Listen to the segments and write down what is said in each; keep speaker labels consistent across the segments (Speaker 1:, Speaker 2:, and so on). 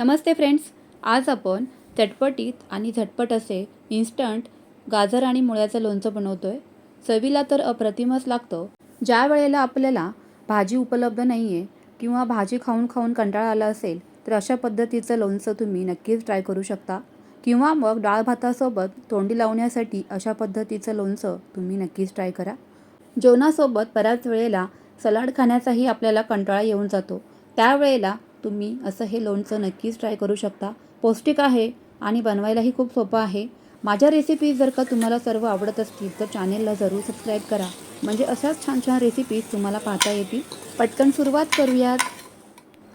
Speaker 1: नमस्ते friends आज आपण चटपटीत आणि झटपट असे इन्स्टंट गाजर आणि मुळ्याचं लोणचं बनवतो आहे चवीला तर अप्रतिमच लागतं. ज्या वेळेला आपल्याला भाजी उपलब्ध नाही आहे किंवा भाजी खाऊन खाऊन कंटाळा आला असेल तर अशा पद्धतीचं लोणचं तुम्ही नक्कीच ट्राय करू शकता. किंवा मग डाळ भातासोबत तोंडी लावण्यासाठी अशा पद्धतीचं लोणचं तुम्ही नक्कीच ट्राय करा. जेवणासोबत बऱ्याच वेळेला सलाड खाण्याचाही आपल्याला कंटाळा येऊन जातो. त्यावेळेला तुम्ही असं हे लोणचं नक्कीच ट्राय करू शकता. पौष्टिक आहे आणि बनवायलाही खूप सोपं आहे. माझ्या रेसिपीज जर का तुम्हाला सर्व आवडत असतील तर चॅनेलला जरूर सबस्क्राईब करा. म्हणजे अशाच छान छान रेसिपीज तुम्हाला पाहता येतील. पटकन सुरुवात करूयात.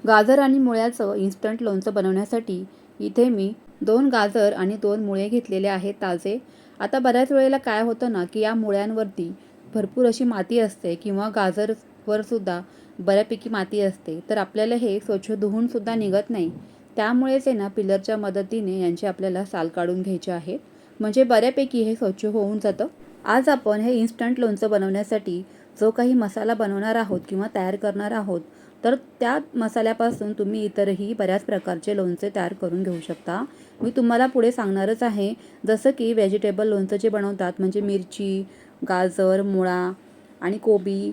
Speaker 1: गाजर आणि मुळ्याचं इन्स्टंट लोणचं बनवण्यासाठी इथे मी दोन गाजर आणि दोन मुळे घेतलेले आहेत ताजे. आता बऱ्याच वेळेला काय होतं ना की या मुळ्यांवरती भरपूर अशी माती असते किंवा गाजरवरसुद्धा बऱ्यापैकी माती असते तर आपल्याला हे स्वच्छ धुवूनसुद्धा निघत नाही. त्यामुळेच आहे ना पिलरच्या मदतीने यांचे आपल्याला साल काढून घ्यायचे आहे. म्हणजे बऱ्यापैकी हे स्वच्छ होऊन जातं. आज आपण हे इन्स्टंट लोणचं बनवण्यासाठी जो काही मसाला बनवणार आहोत किंवा तयार करणार आहोत तर त्या मसाल्यापासून तुम्ही इतरही बऱ्याच प्रकारचे लोणचे तयार करून घेऊ शकता. मी तुम्हाला पुढे सांगणारच आहे जसं की व्हेजिटेबल लोणचं जे बनवतात म्हणजे मिरची गाजर मुळा आणि कोबी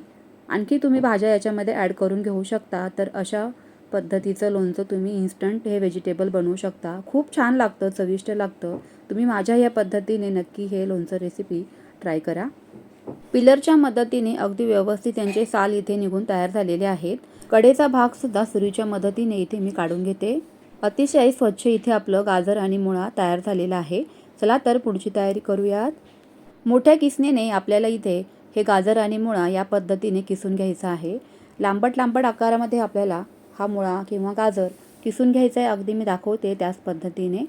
Speaker 1: आणखी तुम्ही भाज्या याच्यामध्ये ॲड करून घेऊ शकता. तर अशा पद्धतीचं लोणचं तुम्ही इन्स्टंट हे व्हेजिटेबल बनवू शकता. खूप छान लागतं चविष्ट लागतं. तुम्ही माझ्या या पद्धतीने नक्की हे लोणचं रेसिपी ट्राय करा. पिलरच्या मदतीने अगदी व्यवस्थित त्यांचे साल इथे निघून तयार झालेले आहेत. कडेचा भाग सुद्धा सुरीच्या मदतीने इथे मी काढून घेते. अतिशय स्वच्छ इथे आपलं गाजर आणि मुळा तयार झालेला आहे. चला तर पुढची तयारी करूयात. मोठ्या किसनेने आपल्याला इथे हे गाजर आणि मुळा या पद्धतीने किसून घ्यायचं आहे. लांबट लांबट आकारामध्ये आपल्याला हा मुळा किंवा गाजर किसून घ्यायचा आहे अगदी मी दाखवते त्याच पद्धतीने.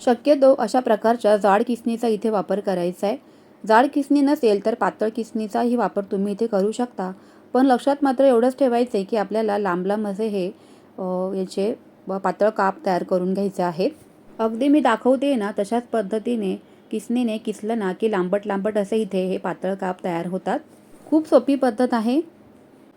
Speaker 1: शक्यतो अशा प्रकारच्या जाड किसणीचा इथे वापर करायचा आहे जाड किसणी नसेल तर पातळ किसणीचाही वापर तुम्ही इथे करू शकता. पण लक्षात मात्र एवढंच ठेवायचं आहे की आपल्याला लांब लांब असे हे याचे पातळ काप तयार करून घ्यायचे आहेत अगदी मी दाखवते ना तशाच पद्धतीने किसनीने किसलं ना की लांबट लांबट असे इथे हे पातळ काप तयार होतात. खूप सोपी पद्धत आहे.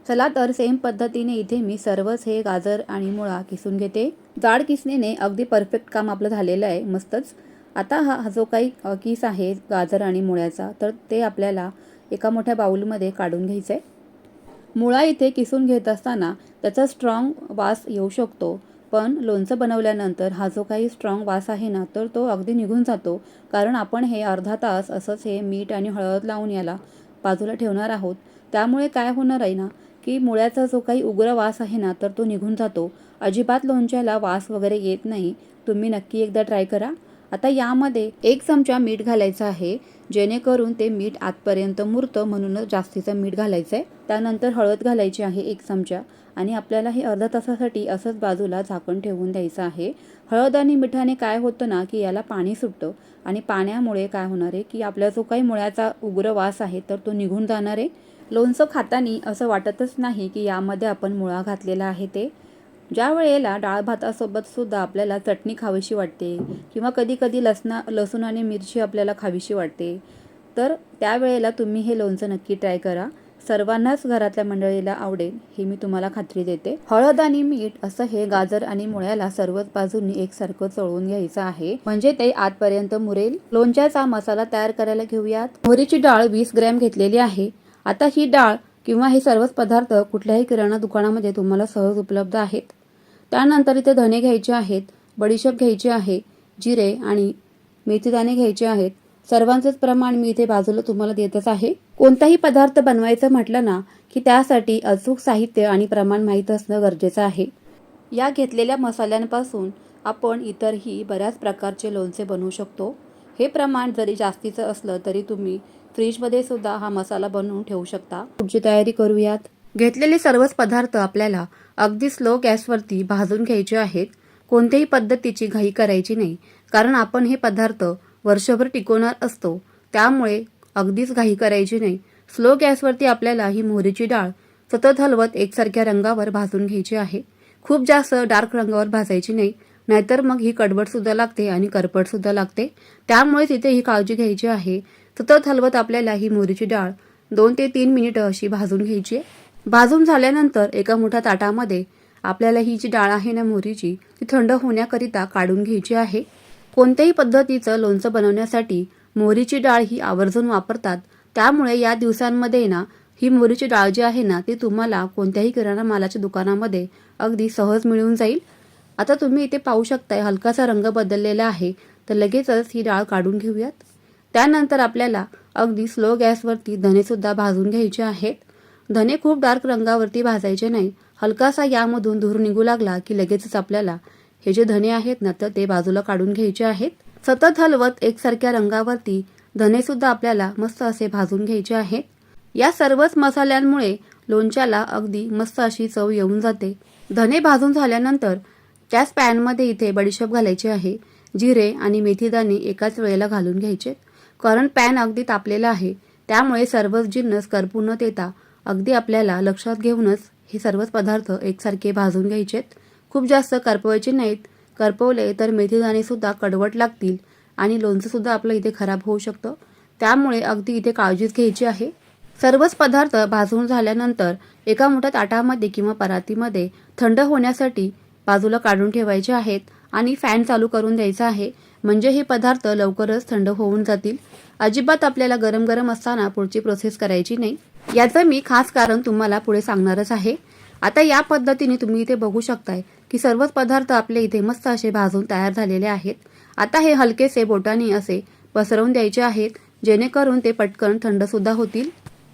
Speaker 1: चला तर सेम पद्धतीने इथे मी सर्वच हे गाजर आणि मुळा किसून घेते. जाड किसणीने अगदी परफेक्ट काम आपलं झालेलं आहे मस्तच. आता हा हा जो काही किस आहे गाजर आणि मुळ्याचा तर ते आपल्याला एका मोठ्या बाऊलमध्ये काढून घ्यायचं आहे मुळा इथे किसून घेत असताना त्याचा स्ट्रॉंग वास येऊ शकतो. पण लोणचं बनवल्यानंतर हा जो काही स्ट्रॉंग वास आहे ना तर तो अगदी निघून जातो. कारण आपण हे अर्धा तास असंच हे मीठ आणि हळद लावून याला बाजूला ठेवणार आहोत. त्यामुळे काय होणार आहे ना की मुळ्याचा जो काही उग्र वास आहे ना तर तो निघून जातो. अजिबात लोणच्याला वास वगैरे येत नाही. तुम्ही नक्की एकदा ट्राय करा. आता यामध्ये एक चमचा मीठ घालायचं आहे जेणेकरून ते मीठ आतपर्यंत मुरतं म्हणूनच जास्तीचं मीठ घालायचं आहे त्यानंतर हळद घालायची आहे एक चमचा. आणि आपल्याला हे अर्धा तासासाठी असंच बाजूला झाकण ठेवून द्यायचं आहे. हळद आणि मिठाने काय होतं ना की याला पाणी सुटतं. आणि पाण्यामुळे काय होणार आहे की आपला जो काही मुळ्याचा उग्र वास आहे तर तो निघून जाणार आहे. लोणचं खातानी असं वाटतच नाही की यामध्ये आपण मुळा घातलेला आहे ते. ज्या वेळेला डाळ भातासोबत सुद्धा आपल्याला चटणी खावीशी वाटते किंवा कधी कधी लसणा लसूण आणि मिरची आपल्याला खावीशी वाटते तर त्यावेळेला तुम्ही हे लोणचं नक्की ट्राय करा. सर्वांनाच घरातल्या मंडळीला आवडेल हे मी तुम्हाला खात्री देते. हळद आणि मीठ असं हे गाजर आणि मुळ्याला सर्वच बाजूंनी एकसारखं चळवून घ्यायचं आहे. म्हणजे ते आतपर्यंत मुरेल. लोणच्याचा मसाला तयार करायला घेऊयात. मोहरीची डाळ वीस ग्रॅम घेतलेली आहे. आता ही डाळ किंवा हे सर्वच पदार्थ कुठल्याही किराणा दुकानामध्ये तुम्हाला सहज उपलब्ध आहेत. त्यानंतर इथे धने घ्यायचे आहेत बडीशेप घ्यायची आहे जिरे आणि मेथीदाणे घ्यायचे आहेत सर्वांचंच प्रमाण मी इथे बाजूला तुम्हाला देतच आहे. कोणताही पदार्थ बनवायचं म्हटलं ना की त्यासाठी अचूक साहित्य आणि प्रमाण माहीत असणं गरजेचं आहे. या घेतलेल्या मसाल्यांपासून आपण इतरही बऱ्याच प्रकारचे लोणचे बनवू शकतो. हे प्रमाण जरी जास्तीचं असलं तरी तुम्ही फ्रीजमध्ये सुद्धा हा मसाला बनवून ठेवू शकता. पुढची तयारी करूयात. घेतलेले सर्वच पदार्थ आपल्याला अगदी स्लो गॅसवरती भाजून घ्यायचे आहेत. कोणत्याही पद्धतीची घाई करायची नाही कारण आपण हे पदार्थ वर्षभर टिकवणार असतो. त्यामुळे अगदीच घाई करायची नाही. स्लो गॅसवरती आपल्याला ही मोहरीची डाळ सतत हलवत एकसारख्या रंगावर भाजून घ्यायची आहे. खूप जास्त डार्क रंगावर भाजायची नाही नाहीतर मग ही कडबटसुद्धा लागते आणि करपटसुद्धा लागते. त्यामुळे तिथे ही काळजी घ्यायची आहे. सतत हलवत आपल्याला ही मोहरीची डाळ दोन ते तीन मिनिटं अशी भाजून घ्यायची भाजून झाल्यानंतर एका मोठ्या ताटामध्ये आपल्याला ही जी डाळ आहे ना मोहरीची ती थंड होण्याकरिता काढून घ्यायची आहे. कोणत्याही पद्धतीचं लोणचं बनवण्यासाठी मोहरीची डाळ ही आवर्जून वापरतात. त्यामुळे या दिवसांमध्ये ना ही मोहरीची डाळ जी आहे ना ती तुम्हाला कोणत्याही किराणा मालाच्या दुकानामध्ये अगदी सहज मिळून जाईल. आता तुम्ही इथे पाहू शकताय हलकासा रंग बदललेला आहे. तर लगेचच ही डाळ काढून घेऊयात. त्यानंतर आपल्याला अगदी स्लो गॅसवरती धनेसुद्धा भाजून घ्यायचे आहेत. धने खूप डार्क रंगावरती भाजायचे नाही. हलकासा यामधून धूर निघू लागला की लगेचच आपल्याला हे जे धने आहेत ना तर ते बाजूला काढून घ्यायचे आहेत. सतत हलवत एकसारख्या रंगावरती धने सुद्धा आपल्याला मस्त असे भाजून घ्यायचे आहेत. या सर्वच मसाल्यांमुळे लोणच्याला अगदी मस्त अशी चव येऊन जाते. धने भाजून झाल्यानंतर त्याच पॅनमध्ये इथे बडीशेप घालायची आहे. जिरे आणि मेथीदाणे एकाच वेळेला घालून घ्यायचे. कारण पॅन अगदी तापलेला आहे. त्यामुळे सर्वच जिन्नस करपू न देता अगदी आपल्याला लक्षात घेऊनच हे सर्वच पदार्थ एकसारखे भाजून घ्यायचेत. खूप जास्त करपवायचे नाहीत. करपवले तर मेथीदाणेसुद्धा कडवट लागतील आणि लोणचंसुद्धा आपलं इथे खराब होऊ शकतं. त्यामुळे अगदी इथे काळजीच घ्यायची आहे. सर्वच पदार्थ भाजून झाल्यानंतर एका मोठ्या ताटामध्ये किंवा परातीमध्ये थंड होण्यासाठी बाजूला काढून ठेवायचे आहेत आणि फॅन चालू करून द्यायचा आहे. म्हणजे हे पदार्थ लवकरच थंड होऊन जातील. अजिबात आपल्याला गरम गरम असताना पुढची प्रोसेस करायची नाही. याचं मी खास कारण तुम्हाला पुढे सांगणारच आहे. आता या पद्धतीने तुम्ही इथे बघू शकताय की सर्वच पदार्थ आपले इथे मस्त असे भाजून तयार झालेले आहेत. आता हे हलकेसे बोटाने असे पसरवून द्यायचे आहेत जेणेकरून ते पटकन थंड सुद्धा होतील.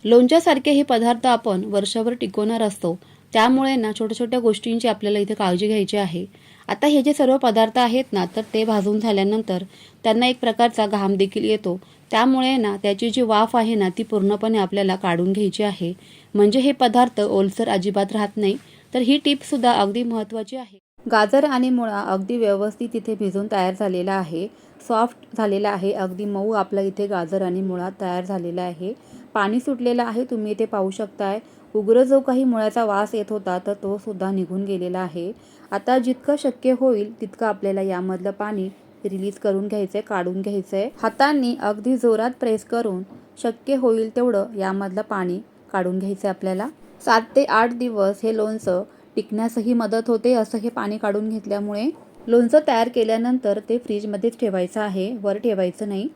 Speaker 1: लोणच्यासारखे हे पदार्थ आपण वर्षभर टिकवणार असतो. त्यामुळे ना छोट्या छोट्या गोष्टींची आपल्याला इथे काळजी घ्यायची आहे. आता हे जे सर्व पदार्थ आहेत ना तर ते भाजून झाल्यानंतर त्यांना एक प्रकारचा घाम देखील येतो. त्यामुळे ना त्याची जी वाफ आहे ना ती पूर्णपणे आपल्याला काढून घ्यायची आहे. म्हणजे हे पदार्थ ओलसर अजिबात राहत नाही. तर ही टिपसुद्धा अगदी महत्त्वाची आहे. गाजर आणि मुळा अगदी व्यवस्थित इथे भिजून तयार झालेला आहे. सॉफ्ट झालेला आहे. अगदी मऊ आपला इथे गाजर आणि मुळा तयार झालेला आहे. पाणी सुटलेलं आहे. तुम्ही इथे पाहू शकताय. उग्र जो काही मुळ्याचा वास येत होता तर तो सुद्धा निघून गेलेला आहे. आता जितकं शक्य होईल तितकं आपल्याला यामधलं पाणी रिलीज करून घ्यायचंय काढून घ्यायचंय हातांनी अगदी जोरात प्रेस करून शक्य होईल तेवढं यामधलं पाणी काढून घ्यायचं आपल्याला. सात ते आठ दिवस हे लोणचं टिकण्यासही मदत होते असं हे पाणी काढून घेतल्यामुळे. लोणचं तयार केल्यानंतर ते फ्रीजमध्येच ठेवायचं आहे वर ठेवायचं नाही.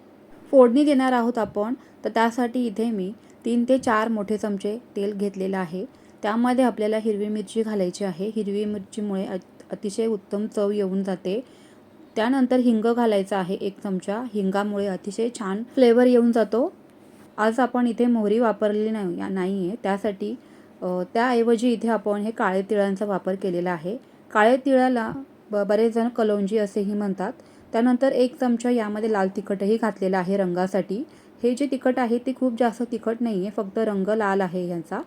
Speaker 1: फोडणी देणार आहोत आपण तर त्यासाठी इथे मी तीन ते चार मोठे चमचे तेल घेतलेलं आहे. त्यामध्ये आपल्याला हिरवी मिरची घालायची आहे. हिरवी मिरचीमुळे अत- अतिशय उत्तम चव येऊन जाते. त्यानंतर हिंग घालायचं आहे एक चमचा. हिंगामुळे अतिशय छान फ्लेवर येऊन जातो. आज आपण इथे मोहरी वापरलेली नाही नाही आहे त्यासाठी त्याऐवजी इथे आपण हे काळे तिळांचा वापर केलेला आहे. काळे तिळाला ब बरेच जण कलोंजी असेही म्हणतात. त्यानंतर एक चमचा यामध्ये लाल तिखटही घातलेला आहे रंगासाठी. हे जे तिखट आहे ते खूप जास्त तिखट नाही आहे फक्त रंग लाल आहे यांचा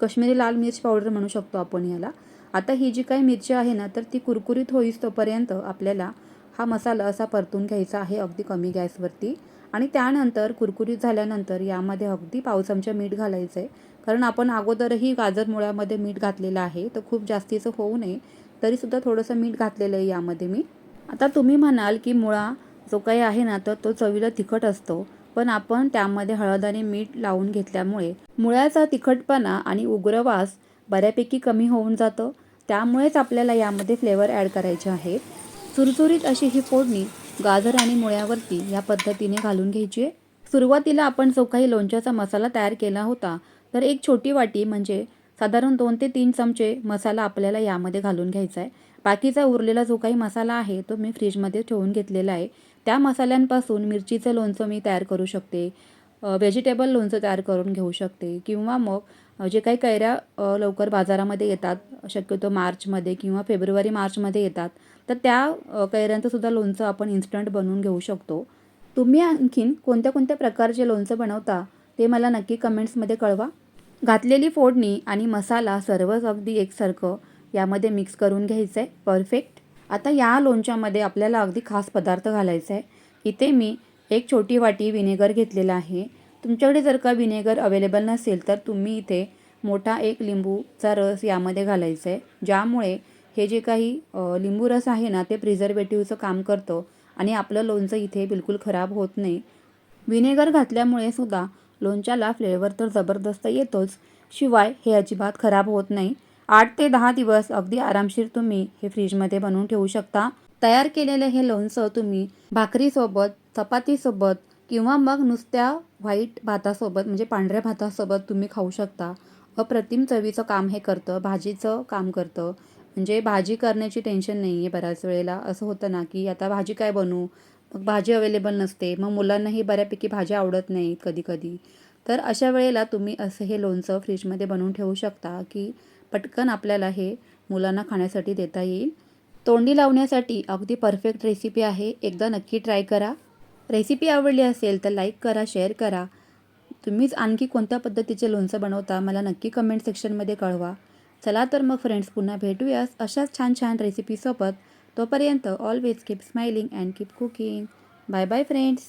Speaker 1: कश्मीरी लाल मिर्च पावडर म्हणू शकतो आपण याला आता ही जी काही मिरची आहे ना तर ती कुरकुरीत होईस तोपर्यंत आपल्याला हा मसाला असा परतून घ्यायचा आहे अगदी कमी गॅसवरती. आणि त्यानंतर कुरकुरीत झाल्यानंतर यामध्ये अगदी पाव चमचा मीठ घालायचं आहे कारण आपण अगोदरही गाजर मुळ्यामध्ये मीठ घातलेलं आहे तर खूप जास्तीचं होऊ नये. तरीसुद्धा थोडंसं मीठ घातलेलं आहे यामध्ये मी. आता तुम्ही म्हणाल की मुळा जो काही आहे ना तर तो चवीला तिखट असतो. पण आपण त्यामध्ये हळद आणि मीठ लावून घेतल्यामुळे मुळ्याचा तिखटपणा आणि उग्रवास बऱ्यापैकी कमी होऊन जातं. त्यामुळेच आपल्याला यामध्ये फ्लेवर ॲड करायचे आहेत. सुरसुरीत अशी ही फोडणी गाजर आणि मुळ्यावरती या पद्धतीने घालून घ्यायची आहे. सुरुवातीला आपण जो काही लोणच्याचा मसाला तयार केला होता तर एक छोटी वाटी म्हणजे साधारण दोन ते तीन चमचे मसाला आपल्याला यामध्ये घालून घ्यायचा आहे. बाकीचा उरलेला जो काही मसाला आहे तो मी फ्रीजमध्ये ठेवून घेतलेला आहे. त्या मसाल्यांपासून मिरचीचं लोणचं मी तयार करू शकते. व्हेजिटेबल लोणचं तयार करून घेऊ शकते किंवा मग जे काही कैऱ्या लवकर बाजारामध्ये येतात शक्यतो मार्चमध्ये किंवा फेब्रुवारी मार्चमध्ये येतात तर त्या कैऱ्यांचंसुद्धा लोणचं आपण इन्स्टंट बनवून घेऊ शकतो. तुम्ही आणखीन कोणत्या कोणत्या प्रकारचे लोणचं बनवता ते मला नक्की कमेंट्समध्ये कळवा. घातलेली फोडणी आणि मसाला सर्वच अगदी एकसारखं यामध्ये मिक्स करून घ्यायचं आहे परफेक्ट आता या लोणच्यामध्ये आपल्याला अगदी खास पदार्थ घालायचा आहे इथे मी एक छोटी वाटी विनेगर घेतलेला आहे. तुमच्याकडे जर का विनेगर अवेलेबल नसेल तर तुम्ही इथे मोठा एक लिंबूचा रस यामध्ये घालायचा आहे ज्यामुळे हे जे काही लिंबू रस आहे ना ते प्रिझर्वेटिव्हचं काम करतं आणि आपलं लोणचं इथे बिलकुल खराब होत नाही. विनेगर घातल्यामुळे सुद्धा लोणच्याला फ्लेवर तर जबरदस्त येतोच. शिवाय हे अजिबात खराब होत नाही. आठ ते दहा दिवस अगदी आरामशीर तुम्ही हे फ्रीजमध्ये बनवून ठेवू शकता. तयार केलेलं हे लोणचं तुम्ही भाकरीसोबत चपातीसोबत किंवा मग नुसत्या व्हाईट भातासोबत म्हणजे पांढऱ्या भातासोबत तुम्ही खाऊ शकता. अप्रतिम चवीचं काम हे करतं भाजीचं काम करतं. म्हणजे भाजी करण्याची टेन्शन नाही आहे बऱ्याच वेळेला. असं होतं ना की आता भाजी काय बनवू? मग भाजी अवेलेबल नसते. मग मुलांनाही बऱ्यापैकी भाजी आवडत नाहीत कधी कधी तर अशा वेळेला तुम्ही असं हे लोणचं फ्रीजमध्ये बनवून ठेवू शकता की पटकन आपल्याला हे मुलांना खाण्यासाठी देता येईल. तोंडी लावण्यासाठी अगदी परफेक्ट रेसिपी आहे. एकदा नक्की ट्राय करा. रेसिपी आवडली असेल तर लाईक करा शेअर करा. तुम्हीच आणखी कोणत्या पद्धतीचे लोणचं बनवता मला नक्की कमेंट सेक्शनमध्ये कळवा. चला तर मग फ्रेंड्स पुन्हा भेटूयास अशाच छान छान रेसिपीसोबत तोपर्यंत always keep smiling and keep cooking bye bye friends